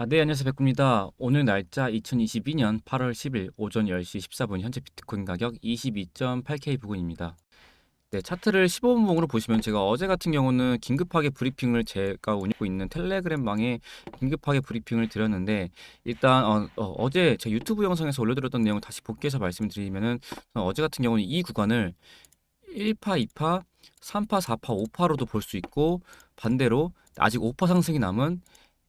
아, 네, 안녕하세요. 백구입니다. 오늘 날짜 2022년 8월 10일 오전 10시 14분 현재 비트코인 가격 22.8K 부근입니다. 네, 차트를 15분봉으로 보시면 제가 어제 같은 경우는 긴급하게 브리핑을 제가 운영하고 있는 텔레그램방에 긴급하게 브리핑을 드렸는데 일단 어, 제제 유튜브 영상에서 올려드렸던 내용을 다시 복귀해서 말씀드리면은 어, 어제 같은 경우는 이 구간을 1파, 2파, 3파, 4파, 5파로도 볼 수 있고 반대로 아직 5파 상승이 남은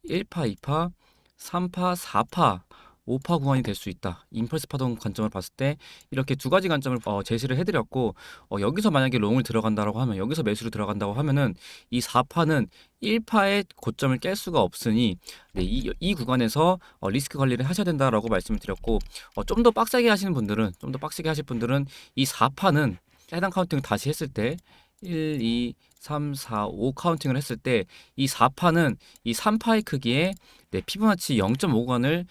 1파, 2파, 3파, 4파, 5파 구간이 될 수 있다. 임펄스 파동 관점을 봤을 때 이렇게 두 가지 관점을 어, 제시를 해드렸고 어, 여기서 만약에 롱을 들어간다라고 하면 여기서 매수를 들어간다고 하면은 이 4파는 1파의 고점을 깰 수가 없으니 네, 이, 이 구간에서 어, 리스크 관리를 하셔야 된다라고 말씀을 드렸고 어, 좀 더 빡세게 하시는 분들은 좀 더 빡세게 하실 분들은 이 4파는 해당 카운팅을 다시 했을 때 1, 2, 3, 4, 5 카운팅을 했을 때 이 4파는 이 3파의 크기에 네, 피보나치 0.5관을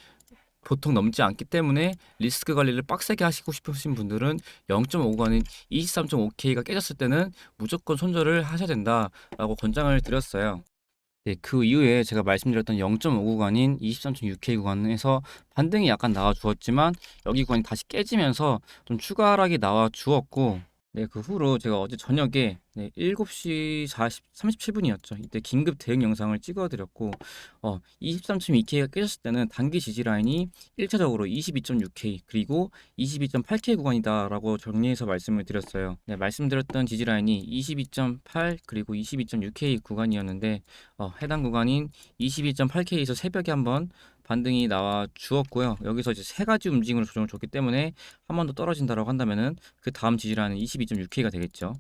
보통 넘지 않기 때문에 리스크 관리를 빡세게 하시고 싶으신 분들은 0.5관인 23.5K가 깨졌을 때는 무조건 손절을 하셔야 된다라고 권장을 드렸어요. 네, 그 이후에 제가 말씀드렸던 0.5 구간인 23.6K 구간에서 반등이 약간 나와 주었지만 여기 구간이 다시 깨지면서 좀 추가 하락이 나와 주었고 네, 그 후로 제가 어제 저녁에 네, 7시 40, 37분이었죠. 이때 긴급 대응 영상을 찍어드렸고, 어, 23.2K가 깨졌을 때는 단기 지지 라인이 1차적으로 22.6K 그리고 22.8K 구간이다라고 정리해서 말씀을 드렸어요. 네, 말씀드렸던 지지 라인이 22.8 그리고 22.6K 구간이었는데, 어, 해당 구간인 22.8K에서 새벽에 한번 반등이 나와 주었고요. 여기서 이제 세 가지 움직임으로 조정을 줬기 때문에 한 번 더 떨어진다라고 한다면은 그 다음 지지라는 22.6K가 되겠죠.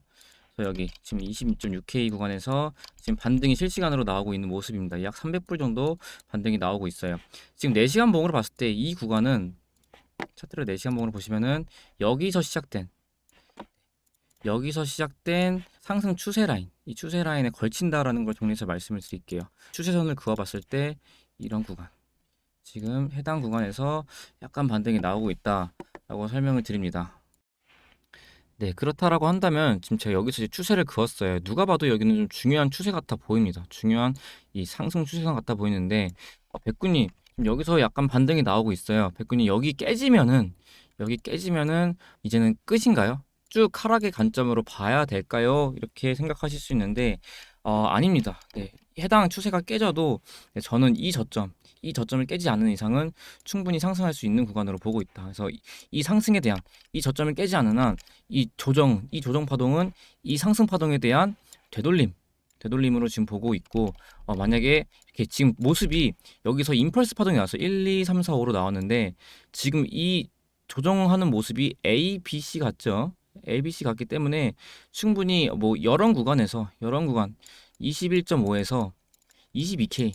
그래서 여기 지금 22.6K 구간에서 지금 반등이 실시간으로 나오고 있는 모습입니다. 약 300불 정도 반등이 나오고 있어요. 지금 4시간 봉으로 봤을 때 이 구간은 차트를 4시간 봉으로 보시면은 여기서 시작된 여기서 시작된 상승 추세 라인, 이 추세 라인에 걸친다라는 걸 정리해서 말씀을 드릴게요. 추세선을 그어봤을 때 이런 구간. 지금 해당 구간에서 약간 반등이 나오고 있다라고 설명을 드립니다. 네, 그렇다라고 한다면 지금 제가 여기서 추세를 그었어요. 누가 봐도 여기는 좀 중요한 추세 같아 보입니다. 중요한 이 상승 추세선 같아 보이는데 어, 백군이 여기서 약간 반등이 나오고 있어요. 백군이 여기 깨지면은 여기 깨지면은 이제는 끝인가요? 쭉 하락의 관점으로 봐야 될까요? 이렇게 생각하실 수 있는데 어, 아닙니다. 네, 해당 추세가 깨져도 네, 저는 이 저점 이 저점을 깨지 않는 이상은 충분히 상승할 수 있는 구간으로 보고 있다. 그래서 이 상승에 대한 이 저점을 깨지 않는 한 이 조정, 이 조정 파동은 이 상승 파동에 대한 되돌림, 되돌림으로 지금 보고 있고 어, 만약에 이렇게 지금 모습이 여기서 임펄스 파동이 나서 1, 2, 3, 4, 5로 나왔는데 지금 이 조정하는 모습이 A, B, C 같죠? A, B, C 같기 때문에 충분히 뭐 여러 구간에서 여러 구간 21.5에서 22K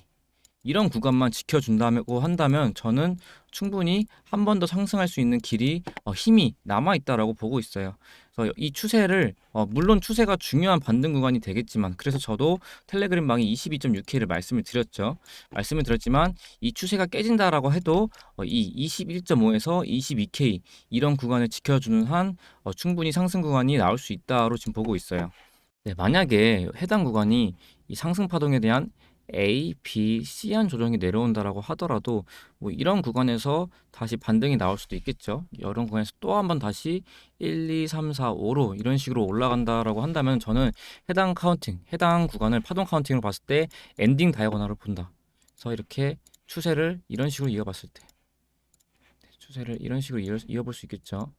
이런 구간만 지켜준다고 한다면 저는 충분히 한 번 더 상승할 수 있는 길이 어, 힘이 남아 있다라고 보고 있어요. 그래서 이 추세를 어, 물론 추세가 중요한 반등 구간이 되겠지만 그래서 저도 텔레그램 방이 22.6K를 말씀을 드렸죠. 말씀을 드렸지만 이 추세가 깨진다라고 해도 어, 이 21.5에서 22K 이런 구간을 지켜주는 한 어, 충분히 상승 구간이 나올 수 있다로 지금 보고 있어요. 네, 만약에 해당 구간이 이 상승 파동에 대한 A, B, C한 조정이 내려온다라고 하더라도 뭐 이런 구간에서 다시 반등이 나올 수도 있겠죠. 이런 구간에서 또 한번 다시 1, 2, 3, 4, 5로 이런 식으로 올라간다라고 한다면 저는 해당 카운팅, 해당 구간을 파동 카운팅으로 봤을 때 엔딩 다이아고널을 본다. 그래서 이렇게 추세를 이런 식으로 이어봤을 때 네, 추세를 이런 식으로 이어, 이어볼 수 있겠죠.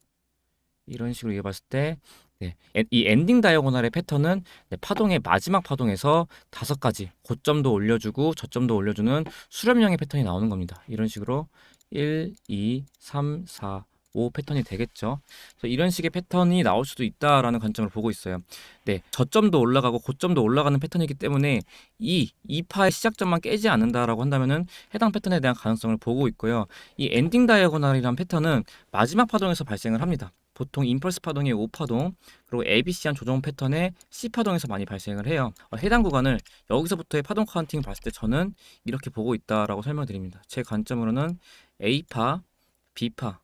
이런 식으로 이어봤을 때 네, 이 엔딩 다이아고널의 패턴은 네, 파동의 마지막 파동에서 다섯 가지 고점도 올려주고 저점도 올려주는 수렴형의 패턴이 나오는 겁니다. 이런 식으로 1, 2, 3, 4, 5 패턴이 되겠죠. 그래서 이런 식의 패턴이 나올 수도 있다라는 관점을 보고 있어요. 네, 저점도 올라가고 고점도 올라가는 패턴이기 때문에 이 2파의 시작점만 깨지 않는다라고 한다면은 해당 패턴에 대한 가능성을 보고 있고요. 이 엔딩 다이아고널이란 패턴은 마지막 파동에서 발생을 합니다. 보통 임펄스 파동의 5파동 그리고 ABC한 조정 패턴의 C파동에서 많이 발생을 해요. 어, 해당 구간을 여기서부터의 파동 카운팅 봤을 때 저는 이렇게 보고 있다라고 설명드립니다. 제 관점으로는 A파, B파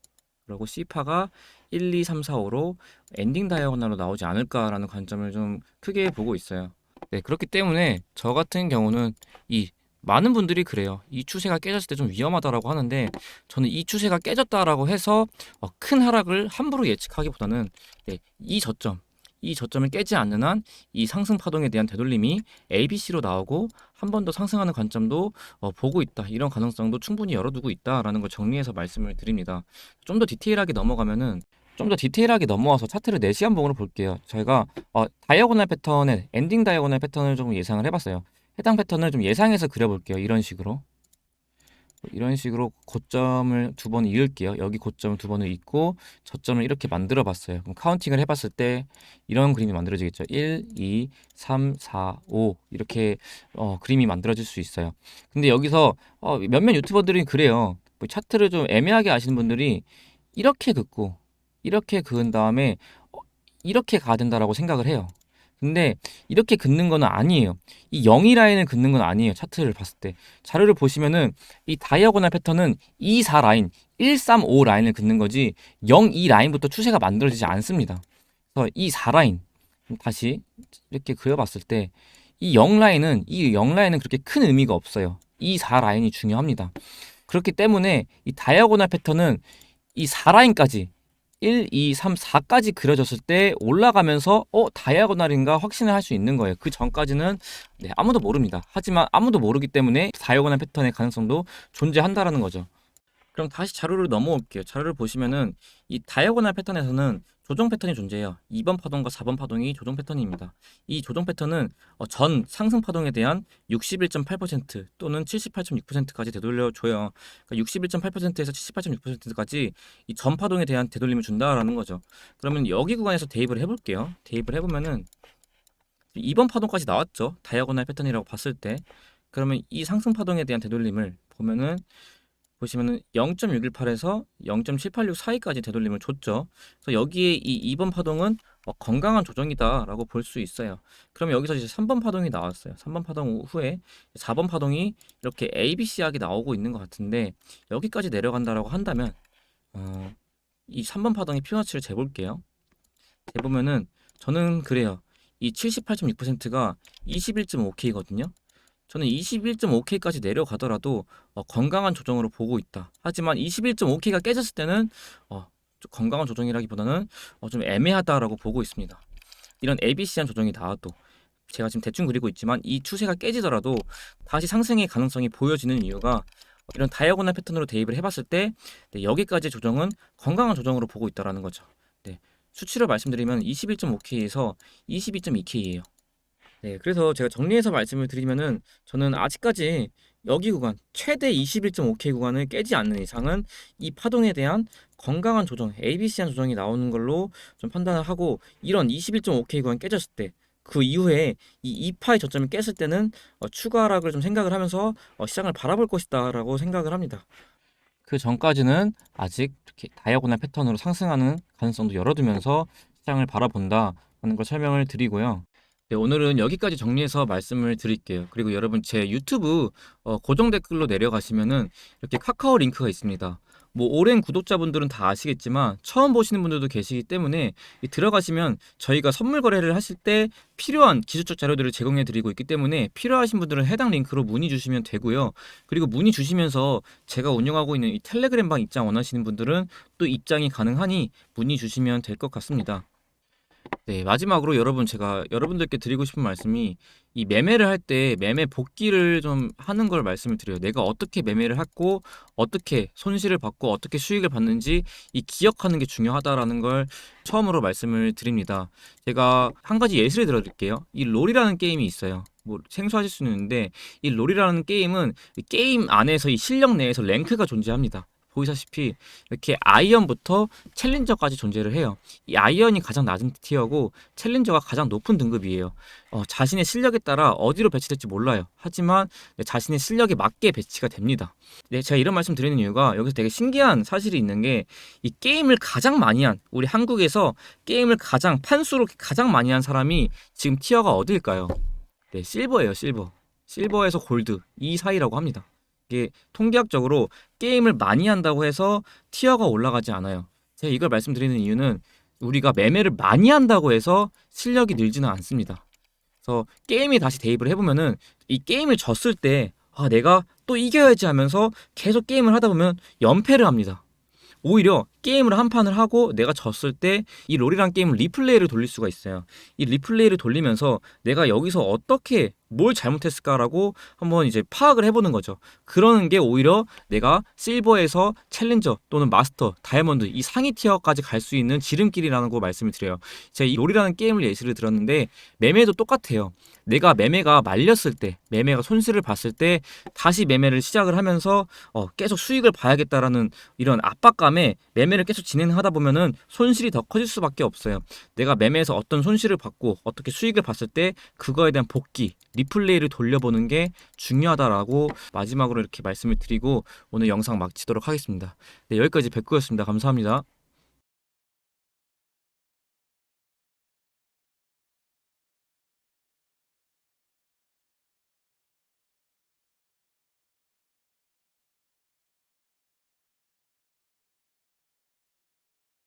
그리고 C파가 1, 2, 3, 4, 5로 엔딩 다이아고널로 나오지 않을까라는 관점을 좀 크게 보고 있어요. 네, 그렇기 때문에 저 같은 경우는 이 많은 분들이 그래요. 이 추세가 깨졌을 때 좀 위험하다라고 하는데 저는 이 추세가 깨졌다라고 해서 어, 큰 하락을 함부로 예측하기보다는 네, 이 저점, 이 저점을 깨지 않는 한 이 상승 파동에 대한 되돌림이 ABC로 나오고 한 번 더 상승하는 관점도 어, 보고 있다. 이런 가능성도 충분히 열어두고 있다라는 걸 정리해서 말씀을 드립니다. 좀 더 디테일하게 넘어가면은 좀 더 디테일하게 넘어와서 차트를 4시간 봉으로 볼게요. 저희가 어, 다이아고날 패턴의 엔딩 다이아고날 패턴을 조금 예상을 해봤어요. 해당 패턴을 좀 예상해서 그려볼게요. 이런 식으로. 이런 식으로 고점을 두 번 이을게요. 여기 고점을 두 번을 잇고 저점을 이렇게 만들어 봤어요. 그럼 카운팅을 해 봤을 때 이런 그림이 만들어지겠죠. 1, 2, 3, 4, 5 이렇게 어, 그림이 만들어질 수 있어요. 근데 여기서 어, 몇몇 유튜버들이 그래요. 뭐 차트를 좀 애매하게 아시는 분들이 이렇게 긋고 이렇게 그은 다음에 어, 이렇게 가야 된다라고 생각을 해요. 근데 이렇게 긋는 건 아니에요. 이 0이 라인을 긋는 건 아니에요. 차트를 봤을 때. 자료를 보시면은 이 다이아고날 패턴은 2, 4 라인, 1, 3, 5 라인을 긋는 거지 0, 2 라인부터 추세가 만들어지지 않습니다. 그래서 이 4 라인 다시 이렇게 그려봤을 때 이 0 라인은 이 0 라인은 그렇게 큰 의미가 없어요. 이 4 라인이 중요합니다. 그렇기 때문에 이 다이아고날 패턴은 이 4 라인까지 1, 2, 3, 4까지 그려졌을 때 올라가면서 어 다이아고날인가 확신을 할 수 있는 거예요. 그 전까지는 네, 아무도 모릅니다. 하지만 아무도 모르기 때문에 다이아고날 패턴의 가능성도 존재한다라는 거죠. 그럼 다시 자료를 넘어올게요. 자료를 보시면은 이 다이아고날 패턴에서는 조정 패턴이 존재해요. 2번 파동과 4번 파동이 조정 패턴입니다. 이 조정 패턴은 어, 전 상승 파동에 대한 61.8% 또는 78.6%까지 되돌려 줘요. 그러니까 61.8%에서 78.6%까지 이 전 파동에 대한 되돌림을 준다라는 거죠. 그러면 여기 구간에서 대입을 해볼게요. 대입을 해보면은 2번 파동까지 나왔죠. 다이아고날 패턴이라고 봤을 때. 그러면 이 상승 파동에 대한 되돌림을 보면은 보시면은 0.618에서 0.786 사이까지 되돌림을 줬죠. 그래서 여기에 이 2번 파동은 어, 건강한 조정이다라고 볼 수 있어요. 그럼 여기서 이제 3번 파동이 나왔어요. 3번 파동 후에 4번 파동이 이렇게 ABC하게 나오고 있는 것 같은데 여기까지 내려간다라고 한다면 어, 이 3번 파동의 피보나치를 재볼게요. 재보면은 저는 그래요. 이 78.6%가 21.5K거든요. 저는 21.5K까지 내려가더라도 어, 건강한 조정으로 보고 있다. 하지만 21.5K가 깨졌을 때는 어, 좀 건강한 조정이라기보다는 어, 좀 애매하다라고 보고 있습니다. 이런 ABC한 조정이 나와도 제가 지금 대충 그리고 있지만 이 추세가 깨지더라도 다시 상승의 가능성이 보여지는 이유가 이런 다이아고날 패턴으로 대입을 해봤을 때 네, 여기까지 조정은 건강한 조정으로 보고 있다라는 거죠. 네, 수치로 말씀드리면 21.5K에서 22.2K예요. 네, 그래서 제가 정리해서 말씀을 드리면은 저는 아직까지 여기 구간 최대 21.5K 구간을 깨지 않는 이상은 이 파동에 대한 건강한 조정, ABC한 조정이 나오는 걸로 좀 판단을 하고 이런 21.5K 구간 깨졌을 때 그 이후에 이 2파의 저점이 깼을 때는 어, 추가 하락을 좀 생각을 하면서 어, 시장을 바라볼 것이다라고 생각을 합니다. 그 전까지는 아직 다이아고날 패턴으로 상승하는 가능성도 열어두면서 시장을 바라본다라는 걸 설명을 드리고요. 네, 오늘은 여기까지 정리해서 말씀을 드릴게요. 그리고 여러분 제 유튜브 어, 고정 댓글로 내려가시면은 이렇게 카카오 링크가 있습니다. 뭐 오랜 구독자분들은 다 아시겠지만 처음 보시는 분들도 계시기 때문에 이 들어가시면 저희가 선물 거래를 하실 때 필요한 기술적 자료들을 제공해 드리고 있기 때문에 필요하신 분들은 해당 링크로 문의 주시면 되고요. 그리고 문의 주시면서 제가 운영하고 있는 이 텔레그램 방 입장 원하시는 분들은 또 입장이 가능하니 문의 주시면 될 것 같습니다. 네, 마지막으로 여러분 제가 여러분들께 드리고 싶은 말씀이 이 매매를 할 때 매매 복귀를 좀 하는 걸 말씀을 드려요. 내가 어떻게 매매를 했고 어떻게 손실을 받고 어떻게 수익을 받는지 이 기억하는 게 중요하다라는 걸 처음으로 말씀을 드립니다. 제가 한 가지 예시를 들어 드릴게요. 이 롤이라는 게임이 있어요. 뭐 생소하실 수는 있는데 이 롤이라는 게임은 이 게임 안에서 이 실력 내에서 랭크가 존재합니다. 보이시다시피 이렇게 아이언부터 챌린저까지 존재를 해요. 이 아이언이 가장 낮은 티어고 챌린저가 가장 높은 등급이에요. 어, 자신의 실력에 따라 어디로 배치될지 몰라요. 하지만 네, 자신의 실력에 맞게 배치가 됩니다. 네, 제가 이런 말씀 드리는 이유가 여기서 되게 신기한 사실이 있는 게 이 게임을 가장 많이 한 우리 한국에서 게임을 가장 판수로 가장 많이 한 사람이 지금 티어가 어디일까요? 네, 실버예요, 실버. 실버에서 골드 이 사이라고 합니다. 이게 통계학적으로 게임을 많이 한다고 해서 티어가 올라가지 않아요. 제가 이걸 말씀드리는 이유는 우리가 매매를 많이 한다고 해서 실력이 늘지는 않습니다. 그래서 게임에 다시 대입을 해보면은 이 게임을 졌을 때 아, 내가 또 이겨야지 하면서 계속 게임을 하다 보면 연패를 합니다. 오히려 게임을 한 판을 하고 내가 졌을 때 이 롤이란 게임을 리플레이를 돌릴 수가 있어요. 이 리플레이를 돌리면서 내가 여기서 어떻게 뭘 잘못했을까라고 한번 이제 파악을 해보는 거죠. 그러는 게 오히려 내가 실버에서 챌린저 또는 마스터, 다이아몬드 이 상위 티어까지 갈 수 있는 지름길이라는 거 말씀을 드려요. 제가 이 롤이라는 게임을 예시를 들었는데 매매도 똑같아요. 내가 매매가 말렸을 때, 매매가 손실을 봤을 때 다시 매매를 시작을 하면서 어, 계속 수익을 봐야겠다라는 이런 압박감 에 매매를 계속 진행하다 보면은 손실이 더 커질 수밖에 없어요. 내가 매매에서 어떤 손실을 받고 어떻게 수익을 봤을 때 그거에 대한 복귀, 리플레이를 돌려보는 게 중요하다라고 마지막으로 이렇게 말씀을 드리고 오늘 영상 마치도록 하겠습니다. 네, 여기까지 백구였습니다. 감사합니다.